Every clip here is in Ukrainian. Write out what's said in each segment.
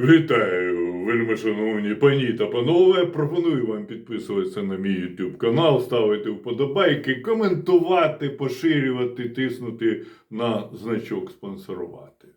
Вітаю, вельми шановні пані та панове. Пропоную вам підписуватися на мій YouTube канал, ставити вподобайки, коментувати, поширювати, тиснути на значок спонсорувати.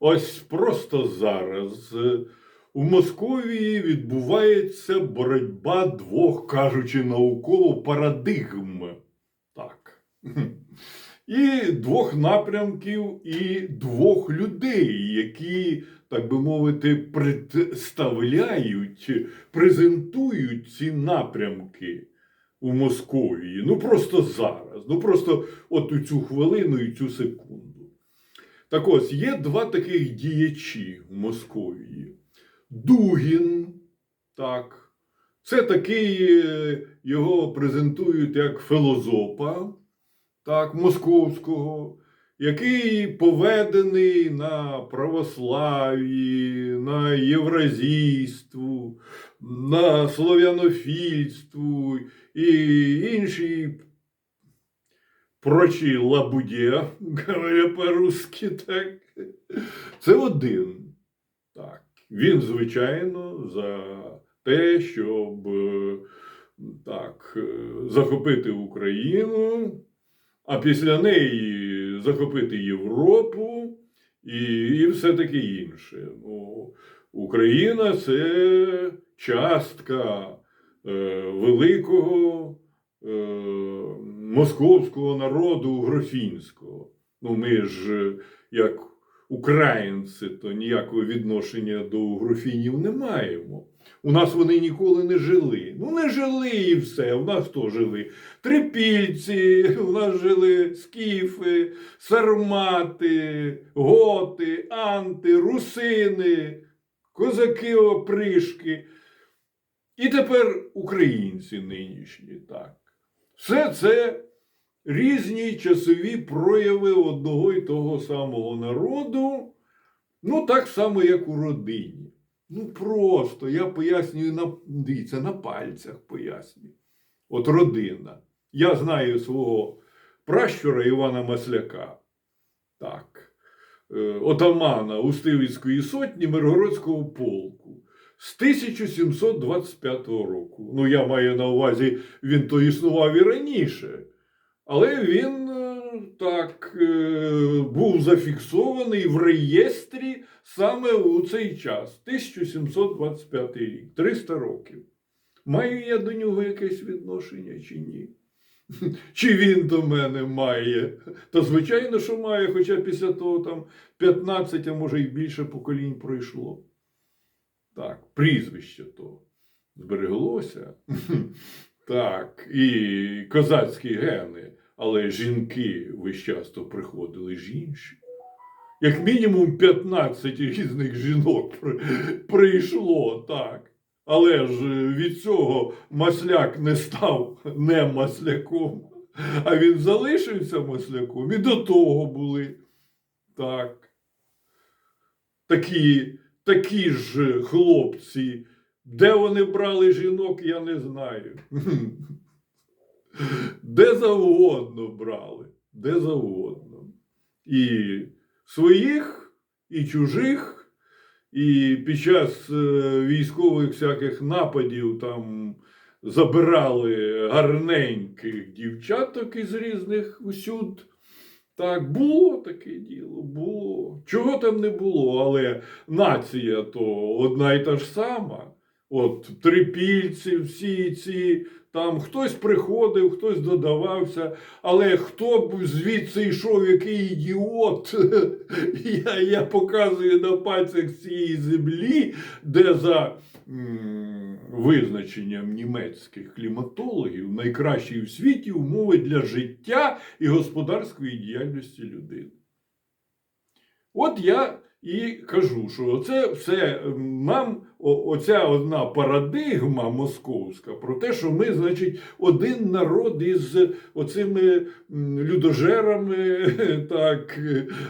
Ось просто зараз е, у Московії відбувається боротьба двох, кажучи науково, парадигм. Так. І двох напрямків, і двох людей, які, так би мовити, представляють, презентують ці напрямки у Московії. Ну просто зараз. Ну просто от у цю хвилину і цю секунду. Так ось є два таких діячі у Московії. Дугін, так. Це такий, е, його презентують як філозофа так, московського, який поведений на православ'ї, на євразійству, на слов'янофільству і інші прочі лабудє, говоря по-русски, так. Це один. Так. Він, звичайно, за те, щоб е, так, е, захопити Україну а після неї захопити Європу і, і все таке інше. Ну, Україна це частка е, великого е, московського народу грофінського. Ну, ми ж, е, як українці, то ніякого відношення до угрофінів не маємо. У нас вони ніколи не жили. Ну, не жили і все. У нас хто жили? Трипільці, у нас жили скіфи, сармати, готи, анти, русини, козаки опришки. І тепер українці нинішні, так. Все це різні часові прояви одного і того самого народу, ну так само, як у родині. Ну просто я пояснюю на дивіться, на пальцях пояснюю. От родина. Я знаю свого пращура Івана Масляка, так, е, отамана Устивицької сотні Миргородського полку з 1725 року. Ну, я маю на увазі, він то існував і раніше. Але він е, так е, був зафіксований в реєстрі саме у цей час, 1725 рік, 300 років. Маю я до нього якесь відношення чи ні? Чи він до мене має? Та звичайно, що має, хоча після того там 15, а може й більше поколінь пройшло. Так, прізвище то збереглося. Так, і козацькі гени, але жінки весь часто приходили ж інші. Як мінімум 15 різних жінок прийшло, так. Але ж від цього масляк не став не масляком, а він залишився масляком. І до того були. Так. Такі, такі ж хлопці. Де вони брали жінок, я не знаю. Де завгодно брали, де завгодно. І своїх, і чужих, і під час е, військових всяких нападів там забирали гарненьких дівчаток із різних усюд. Так, було таке діло, було. Чого там не було, але нація то одна і та ж сама. От трипільці, всі ці, там хтось приходив, хтось додавався, але хто б звідси йшов, який ідіот, я, я показую на пальцях цієї землі, де за м, визначенням німецьких кліматологів найкращі в світі умови для життя і господарської діяльності людини. От я і кажу, що це все нам оця одна парадигма московська про те, що ми, значить, один народ із оцими людожерами, так,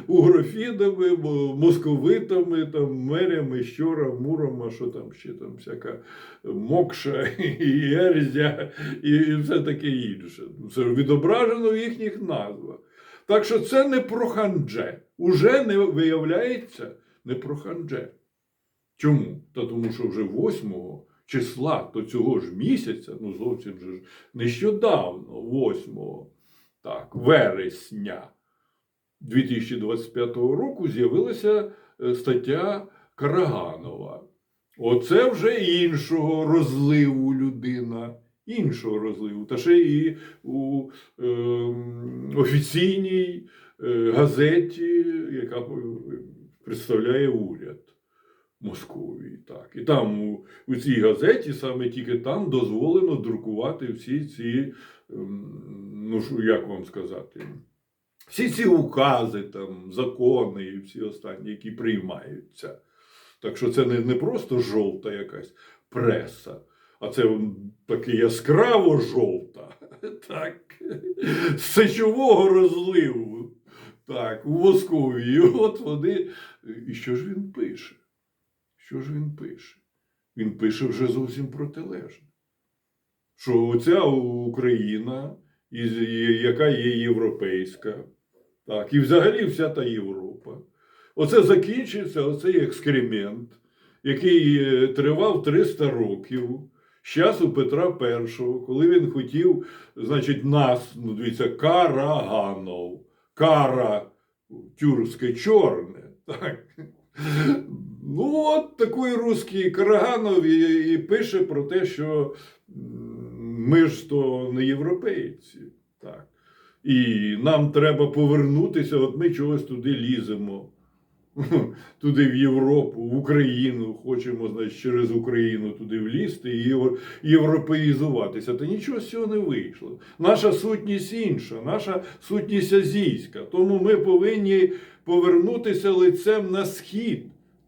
угрофідами, московитами, там, мерями, щора, муром, що там ще там всяка мокша і ерзя, і все таке інше. Це відображено в їхніх назвах. Так що це не про хандже. Уже не виявляється не про хандже. Чому? Та тому що вже 8 числа то цього ж місяця, ну зовсім же нещодавно, 8 так, вересня 2025 року з'явилася е, стаття Караганова. Оце вже іншого розливу людина, іншого розливу. Та ще і у е, офіційній е, газеті, яка представляє уряд Московії. Так. І там у, у цій газеті, саме тільки там дозволено друкувати всі ці, ем, ну як вам сказати, всі ці укази, там, закони і всі останні, які приймаються. Так що це не, не просто жовта якась преса, а це таке яскраво жовта, так, з сечового розливу. Так, у Московії. От вони. І що ж він пише? Що ж він пише? Він пише вже зовсім протилежне. Що оця Україна, яка є європейська, так, і взагалі вся та Європа. Оце закінчиться оцей екскремент, який е, тривав 300 років з часу Петра І, коли він хотів, значить, нас, ну дивіться, Караганов, кара тюркське чорне. Так. Ну, от такий русський Караганов і, і пише про те, що ми ж то не європейці. Так. І нам треба повернутися, от ми чогось туди ліземо. Туди в Європу, в Україну, хочемо, значить, через Україну туди влізти і євро- європеїзуватися. Та нічого з цього не вийшло. Наша сутність інша, наша сутність азійська. Тому ми повинні повернутися лицем на схід.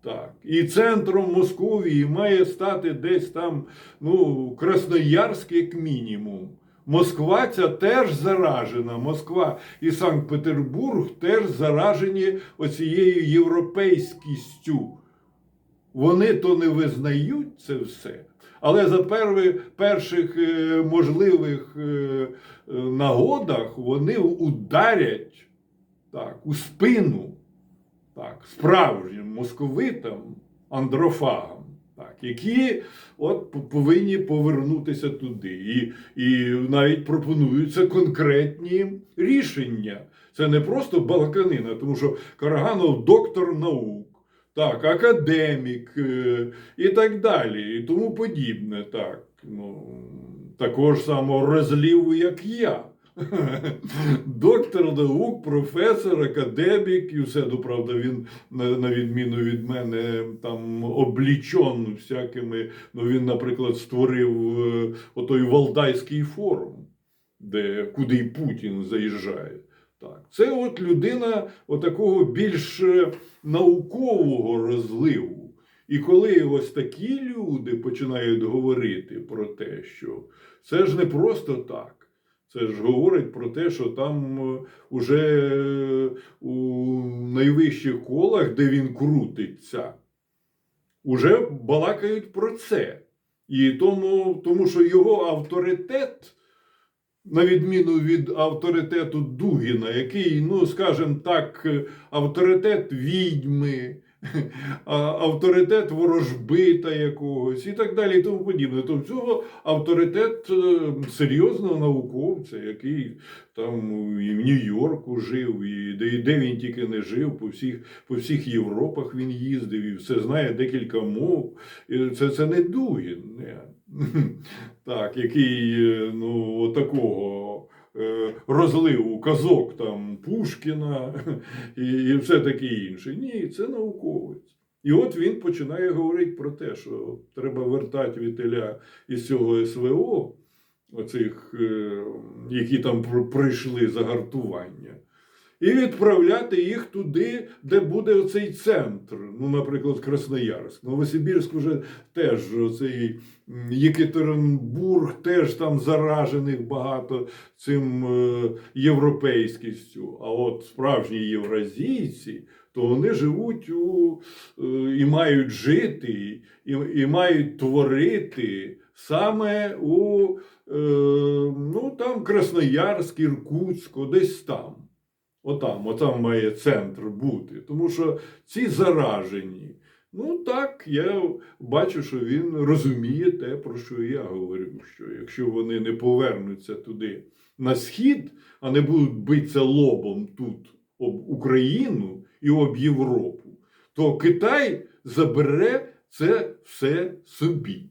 Так. І центром Московії має стати десь там, ну, Красноярськ, як мінімум. Москва ця теж заражена. Москва і Санкт-Петербург теж заражені оцією європейськістю. Вони то не визнають це все, але за перших е, можливих е, е, нагодах вони ударять так, у спину так, справжнім московитам, андрофагам, так, які от повинні повернутися туди. І, і навіть пропонуються конкретні рішення. Це не просто балаканина, тому що Караганов доктор наук, так, академік е, і так далі, і тому подібне. Так, ну, також само розлів, як я. Доктор наук, професор, академік, і все, ну, правда, він, на, відміну від мене, там облічен всякими. Ну, він, наприклад, створив е, отой Валдайський форум, де, куди Путін заїжджає. Так. Це от людина отакого більш е, наукового розливу. І коли ось такі люди починають говорити про те, що це ж не просто так. Це ж говорить про те, що там е, уже е, у найвищих колах, де він крутиться, уже балакають про це. І тому, тому що його авторитет, на відміну від авторитету Дугіна, який, ну, скажімо так, е, авторитет відьми, авторитет ворожбита якогось і так далі, і тому подібне. То в цього авторитет е, серйозного науковця, який там і в Нью-Йорку жив, і де, де він тільки не жив, по всіх, по всіх Європах він їздив і все знає декілька мов. Це, це не Дугін. Не. Так, який е, ну, такого розливу казок там Пушкіна і, і все таке інше. Ні, це науковець. І от він починає говорити про те, що треба вертати вітеля із цього СВО, оцих, е, які там пр- пройшли загартування, і відправляти їх туди, де буде оцей центр. Ну, наприклад, Красноярськ. Новосибірськ уже теж оцей Єкатеринбург, теж там заражених багато цим е, європейськістю. А от справжні євразійці, то вони живуть у, е, і мають жити, і, і мають творити саме у е, ну, там Красноярськ, Іркутськ, десь там. Отам, отам має центр бути. Тому що ці заражені, Ну так, я бачу, що він розуміє те, про що я говорю. Що якщо вони не повернуться туди на схід, а не будуть битися лобом тут об Україну і об Європу, то Китай забере це все собі.